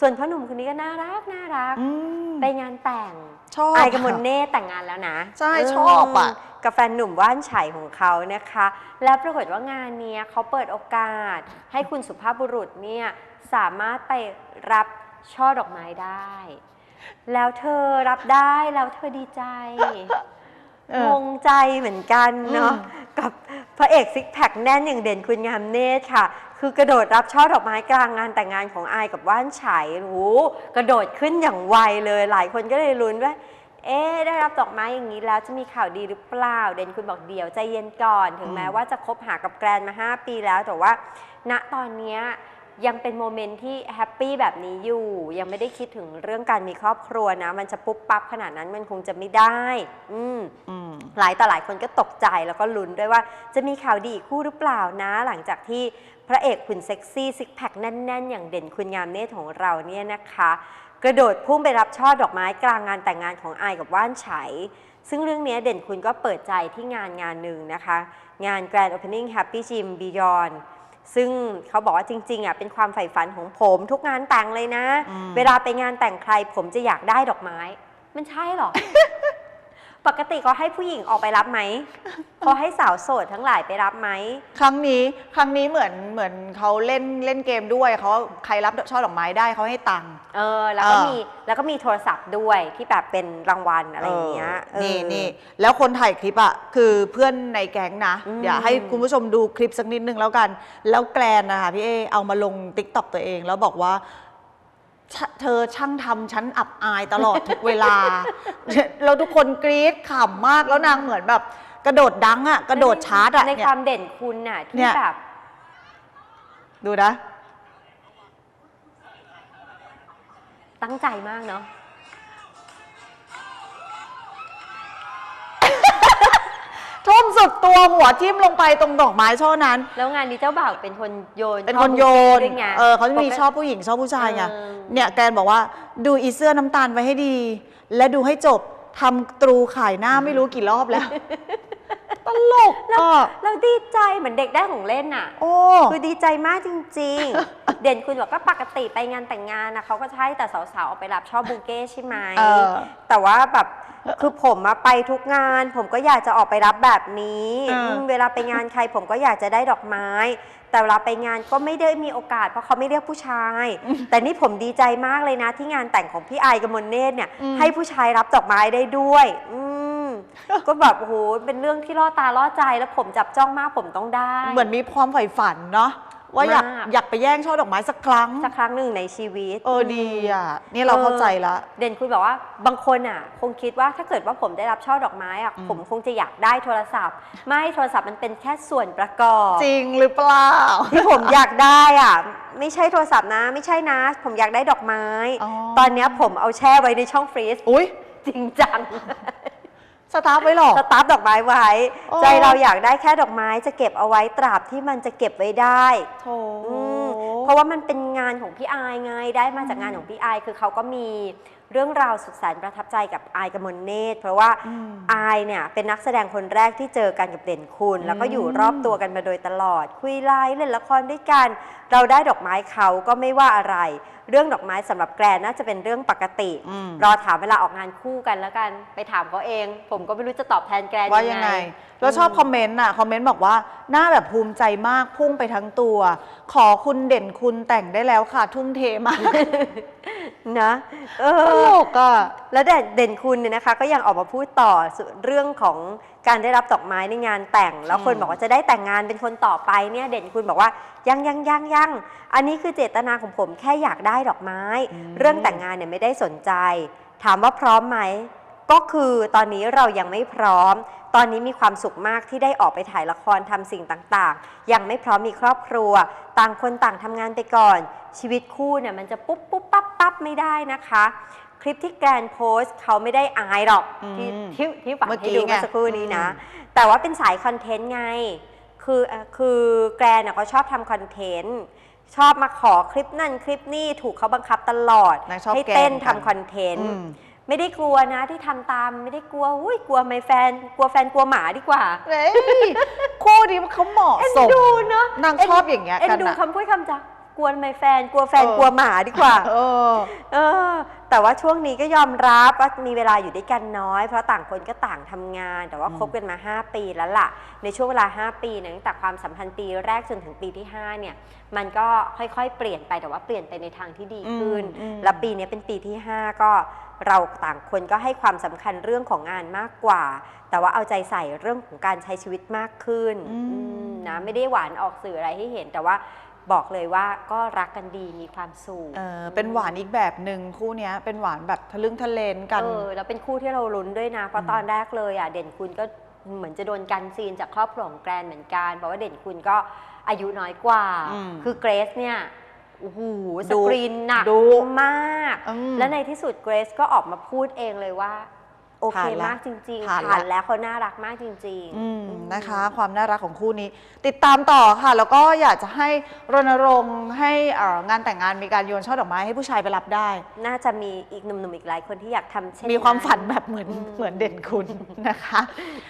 ส่วนพ่อหนุ่มคนนี้ก็น่ารักน่ารัก อืมไปงานแต่งชอบไอายกับมนค่ะเน่แต่งงานแล้วนะใช่เชอบอะกับแฟนหนุ่มว่านไฉของเขานะคะ แล้วปรากฏว่างานเนี้ยเขาเปิดโอกาส ให้คุณสุภาพบุรุษเนี่ยสามารถไปรับช่อดอกไม้ได้ แล้วเธอรับได้แล้วเธอดีใจ เอองงใจเหมือนกันเนาะ อืมกับ พระเอกซิกแพคแน่นอย่างเด่นคุณงามเนตรค่ะ คือกระโดดรับช่อดอกไม้กลางงานแต่งงานของอายกับว่านไฉโอ้โหกระโดดขึ้นอย่างไวเลย หลายคนก็เลยลุ้นว่า เอ๊ได้รับดอกไม้อย่างนี้แล้วจะมีข่าวดีหรือเปล่า เด่นคุณบอกเดี๋ยวใจเย็นก่อน ถึงแม้ว่าจะคบหากับแกรนมา 5 ปีแล้วแต่ว่า ณตอนเนี้ย ยังเป็นโมเมนต์ที่แฮปปี้แบบนี้อยู่ ยังไม่ได้คิดถึงเรื่องการมีครอบครัวนะ มันจะปุ๊บปั๊บขนาดนั้นมันคงจะไม่ได้ อืมอืม หลายต่อหลายคนก็ตกใจแล้วก็ลุ้นด้วยว่าจะมีข่าวดีอีกคู่หรือเปล่านะ หลังจากที่พระเอกขุนเซ็กซี่ซิกแพคแน่น ๆ อย่างเด่นคุณงามเนตรของเราเนี่ยนะคะ กระโดดพุ่งไปรับช่อดอกไม้กลางงานแต่งงานของอายกับว่านไฉ ซึ่งเรื่องนี้เด่นคุณก็เปิดใจที่งานงานหนึ่งนะคะ งาน Grand Opening Happy Gym Beyond ซึ่งเขาบอกว่าจริงๆอะเป็นความใฝ่ฝันของผม ทุกงานแต่งเลยนะอืมเวลาไปงานแต่งใครผมจะอยากได้ดอกไม้ มันใช่เหรอ ปกติเขาให้ผู้หญิงออกไปรับไหมเขาให้สาวโสดทั้งหลายไปรับไหม ครั้งนี้ครั้งนี้เหมือนเหมือนเขาเล่นเล่นเกมด้วยเขาใครรับช่อดอกไม้ได้เขาให้ตังค์เออ แล้วก็เออมีแล้วก็มีโทรศัพท์ด้วยที่แบบเป็นรางวัลอะไรอย่างเงี้ยเออนี่เออนี่แล้วคนถ่ายคลิปอะคือเพื่อนในแก๊งนะอืมเดี๋ยวให้คุณผู้ชมดูคลิปสักนิดนึงแล้วกัน แล้วแกลนนะคะพี่เอเอามาลงติ๊กต็อกตัวเองแล้วบอกว่า ชะเธอช่างทำฉันอับอายตลอดทุกเวลา แล้วทุกคนกรี๊ดขำมากแล้วนางเหมือนแบบ กระโดดดังอะกระโดดชาร์จอะในเนี่คยวามเด่นคุณน่ะเนี่ที่ย แบบ ดูนะ ตั้งใจมากเนาะ สุดตัวหัวทิ่มลงไปตรงดอกไม้ช่อนั้น แล้วงานนี้เจ้าบ่าวเป็นคนโยนเป็นคนโยนด้วยไง เออเขาจะมีชอบผู้หญิงชอบผู้ชายไง เออ เนี่ยแกนบอกว่าดูอีเสื้อน้ำตาลไว้ให้ดี และดูให้จบทำตรูขายหน้าไม่รู้กี่รอบแล้ว ตลกอะเราดีใจเหมือนเด็กได้ของเล่นน่ะ โอ้ คือดีใจมากจริง ๆ เด่นคุณบอกก็ปกติไปงานแต่งงานนะเขาก็ใช่แต่สาวๆเอาไปรับชอบบูเก้ใช่ไหมเออแต่ว่าแบบ คือผมมาไปทุกงาน ผมก็อยากจะออกไปรับแบบนี้เอออืมเวลาไปงานใครผมก็อยากจะได้ดอกไม้ แต่เวลาไปงานก็ไม่ได้มีโอกาสเพราะเขาไม่เรียกผู้ชาย แต่นี่ผมดีใจมากเลยนะที่งานแต่งของพี่ไอกับมนเนตเนี่ย อืม ให้ผู้ชายรับดอกไม้ได้ด้วย อืม ก็แบบโอ้โหเป็นเรื่องที่ล่อตาล่อใจแล้วผมจับจ้องมากผมต้องได้ เหมือนมีความใฝ่ฝันเนาะ ว่าอยากมาก อยากไปแย่งช่อดอกไม้สักครั้ง สักครั้งหนึ่งในชีวิต เออดีอะ นี่เราเข้าใจละ เด่นคุณบอกว่าบางคนอะ คงคิดว่าถ้าเกิดว่าผมได้รับช่อดอกไม้อะอืม ผมคงจะอยากได้โทรศัพท์ ไม่โทรศัพท์มันเป็นแค่ส่วนประกอบจริงหรือเปล่า ที่ผมอยากได้อะ ไม่ใช่โทรศัพท์นะ ไม่ใช่นะ ผมอยากได้ดอกไม้ อ๋อ ตอนเนี้ยผมเอาแช่ไว้ในช่องฟรีซอุ้ยจริงจัง สตาร์ฟไว้หรอสตาร์ฟดอกไม้ไว้ โอ้ ใจเราอยากได้แค่ดอกไม้จะเก็บเอาไว้ตราบที่มันจะเก็บไว้ได้ โถ อืมเพราะว่ามันเป็นงานของพี่อายไงได้มาจากงานของพี่อายคือเขาก็มี เรื่องราวสุดแสนประทับใจกับอายกมลเนตร เพราะว่าอืมอายเนี่ยเป็นนักแสดงคนแรกที่เจอกันกับเด่นคุณ แล้วก็อยู่รอบตัวกันมาโดยตลอด คุยไลน์เล่นละครด้วยกัน เราได้ดอกไม้เขาก็ไม่ว่าอะไร เรื่องดอกไม้สำหรับแกรนน่าจะเป็นเรื่องปกติอืมรอถามเวลาออกงานคู่กันแล้วกัน ไปถามเขาเอง ผมก็ไม่รู้จะตอบแทนแกรนว่ายังไงแล้วชอบคอมเมนต์อะคอมเมนต์บอกว่าหน้าแบบภูมิใจมากพุ่งไปทั้งตัว ขอคุณเด่นคุณแต่งได้แล้วค่ะ ทุ่มเทมาก นะเอตอ ลกอะ แล้วเด่นเด่นคุณเนี่ยนะคะก็ยังออกมาพูดต่อเรื่องของการได้รับดอกไม้ในงานแต่ง แล้วคนอืม บอกว่าจะได้แต่งงานเป็นคนต่อไปเนี่ยเด่นคุณบอกว่ายังยังยังยังอันนี้คือเจตนาของผมแค่อยากได้ดอกไม้ เรื่องแต่งงานเนี่ยไม่ได้สนใจ ถามว่าพร้อมไหม ก็คือตอนนี้เรายังไม่พร้อม ตอนนี้มีความสุขมากที่ได้ออกไปถ่ายละครทำสิ่งต่างๆ ยังไม่พร้อมมีครอบครัว ต่างคนต่างทำงานไปก่อน ชีวิตคู่เนี่ยมันจะปุ๊บปุ๊บปั๊บปั๊บไม่ได้นะคะ คลิปที่แกรนโพสต์เขาไม่ได้อายหรอกที่อืมที่ที่ฝังเมื่อกี้ให้ดูเมื่อไงสักครู่นี้นะอืมแต่ว่าเป็นสายคอนเทนต์ไง คือเอ่อคือแกรนน่ะเขาชอบทำคอนเทนต์ชอบมาขอคลิปนั่นคลิปนี่ถูกเขาบังคับตลอดนางชอบให้แกล้งเต้นกันทำคอนเทนต์อืม ไม่ได้กลัวนะที่ทำตามไม่ได้กลัวอุ้ยกลัวไม่แฟน กลัวแฟนกลัวหมาดีกว่า เฮ้ยคู่นี้เขาเหมาะเอ็นสมดูเนาะนางชอบอย่างเงี้ยเอ็นกันดูอะ คำพูดคำจาก ลัวทำไมแฟนกลัวแฟนเออกลัวหมาดีกว่าเออเออ แต่ว่าช่วงนี้ก็ยอมรับว่ามีเวลาอยู่ด้วยกันน้อย เพราะต่างคนก็ต่างทำงาน แต่ว่าอืมคบกันมา 5 ปีแล้วล่ะ ในช่วงเวลา 5 ปีเนี่ยตั้งแต่ความสัมพันธ์ปีแรกจนถึงปีที่ 5 เนี่ย มันก็ค่อยๆ เปลี่ยนไปแต่ว่าเปลี่ยนไปในทางที่ดีขึ้นอืมอืมแล้วปีนี้เป็นปีที่ 5 ก็เราต่างคนก็ให้ความสำคัญเรื่องของงานมากกว่า แต่ว่าเอาใจใส่เรื่องของการใช้ชีวิตมากขึ้นอืมอืมนะไม่ได้หวานออกสื่ออะไรให้เห็นแต่ว่า บอกเลยว่าก็รักกันดีมีความสุขเออเป็นหวานอีกแบบหนึ่งคู่เนี้ยเป็นหวานแบบทะลึ่งทะเลนกัน เออแล้วเป็นคู่ที่เราลุ้นด้วยนะ เพราะอืมตอนแรกเลยอะเด่นคุณก็เหมือนจะโดนกันซีนจากครอบครัวของแกรนเหมือนกันเพราะว่าเด่นคุณก็อายุน้อยกว่า อืมคือเกรซเนี่ยโอ้โหสดุกรีนหนักดุมาก อืม และในที่สุดเกรซก็ออกมาพูดเองเลยว่า โอเคผ่านละมากจริงๆผ่านผ่านละแล้วเขาน่ารักมากจริงๆอืมอืมนะคะ ความน่ารักของคู่นี้ ติดตามต่อค่ะ แล้วก็อยากจะให้รณรงค์ให้เอ่องานแต่งงานมีการโยนช่อดอกไม้ให้ผู้ชายไปรับได้ น่าจะมีอีกหนุ่มๆอีกหลายคนที่อยากทำเช่นมีความนั้น ฝันแบบเหมือนอืมเหมือนเด่นคุณนะคะ